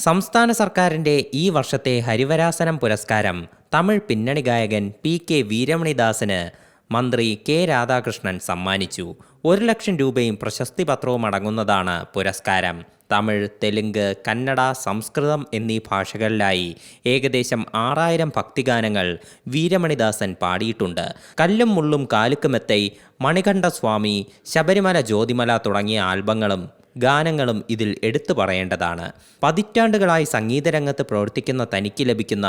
സംസ്ഥാന സർക്കാരിന്റെ ഈ വർഷത്തെ ഹരിവരാസനം പുരസ്കാരം തമിഴ് പിന്നണി ഗായകൻ പി കെ വീരമണിദാസന് മന്ത്രി കെ രാധാകൃഷ്ണൻ സമ്മാനിച്ചു. ഒരു ലക്ഷം രൂപയും പ്രശസ്തി പത്രവും അടങ്ങുന്നതാണ് പുരസ്കാരം. തമിഴ് തെലുങ്ക് കന്നഡ സംസ്കൃതം എന്നീ ഭാഷകളിലായി ഏകദേശം ആറായിരം ഭക്തിഗാനങ്ങൾ വീരമണിദാസൻ പാടിയിട്ടുണ്ട്. കല്ലും മുള്ളും കാലുക്കുമെത്തൈ മണികണ്ഠസ്വാമി ശബരിമല ജ്യോതിമല തുടങ്ങിയ ആൽബങ്ങളും ഗാനങ്ങളും ഇതിൽ എടുത്തു പറയേണ്ടതാണ് പതിറ്റാണ്ടുകളായി സംഗീതരംഗത്ത് പ്രവർത്തിക്കുന്ന തനിക്ക് ലഭിക്കുന്ന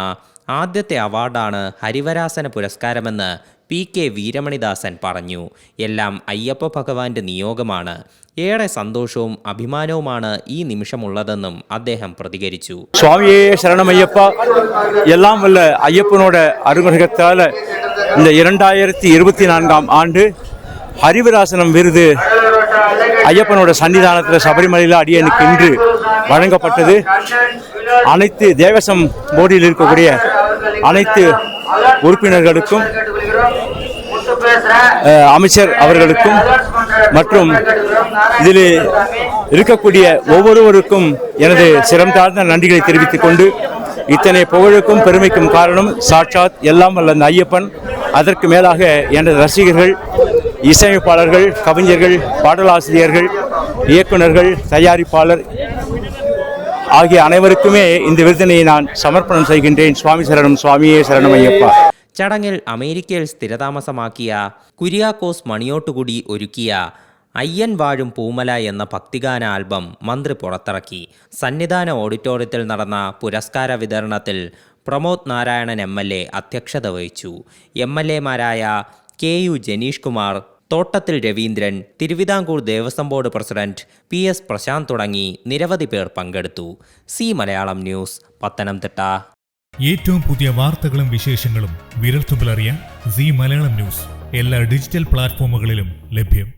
ആദ്യത്തെ അവാർഡാണ് ഹരിവരാസന പുരസ്കാരമെന്ന് പി കെ വീരമണിദാസൻ പറഞ്ഞു എല്ലാം അയ്യപ്പ ഭഗവാന്റെ നിയോഗമാണ് ഏറെ സന്തോഷവും അഭിമാനവുമാണ് ഈ നിമിഷമുള്ളതെന്നും അദ്ദേഹം പ്രതികരിച്ചു சுவாமியே சரணம் ஐயப்பா எல்லாம் வல்ல ஐயப்பனோட அனுகிரகத்தால் இந்த இரண்டாயிரத்தி இருபத்தி நான்காம் ஆண்டு ஹரிவராசனம் விருது ஐயப்பனோட சன்னிதானத்தில் சபரிமலையில் அடியனுக்கு இன்று வழங்கப்பட்டது. அனைத்து தேவசம் போர்டில் இருக்கக்கூடிய அனைத்து உறுப்பினர்களுக்கும் அமைச்சர் அவர்களுக்கும் மற்றும் இதில் இருக்கக்கூடிய ஒவ்வொருவருக்கும் எனது சிரம் தாழ்ந்த நன்றிகளை தெரிவித்துக் கொண்டு இத்தனை புகழுக்கும் பெருமைக்கும் காரணம் சாட்சாத் எல்லாம் வல்ல ஐயப்பன். அதற்கு மேலாக எனது ரசிகர்கள் இசையமைப்பாளர்கள் கவிஞர்கள் பாடலாசிரியர்கள் இயக்குனர்கள் தயாரிப்பாளர் ஆகிய அனைவருக்குமே இந்த விருதினை நான் சமர்ப்பணம் செய்கின்றேன் சுவாமி சரணம் சுவாமியே சரணம் ஐயப்பா ചടങ്ങിൽ അമേരിക്കയിൽ സ്ഥിരതാമസമാക്കിയ കുര്യാക്കോസ് മണിയോട്ടുകൂടി ഒരുക്കിയ അയ്യൻ വാഴും പൂമല എന്ന ഭക്തിഗാന ആൽബം മന്ത്രി പുറത്തിറക്കി സന്നിധാന ഓഡിറ്റോറിയത്തിൽ നടന്ന പുരസ്കാര വിതരണത്തിൽ Pramod Narayanan M L A അധ്യക്ഷത വഹിച്ചു M L എമാരായ K U Janeesh Kumar Thottathil Raveendran Thiruvithamkoor Devaswom board president P S Prashanth തുടങ്ങി നിരവധി പേർ പങ്കെടുത്തു. C Malayalam news Pathanamthitta. ഏറ്റവും പുതിയ വാർത്തകളും വിശേഷങ്ങളും വിരൽത്തുമ്പിലറിയാൻ സി മലയാളം ന്യൂസ് എല്ലാ ഡിജിറ്റൽ പ്ലാറ്റ്ഫോമുകളിലും ലഭ്യം.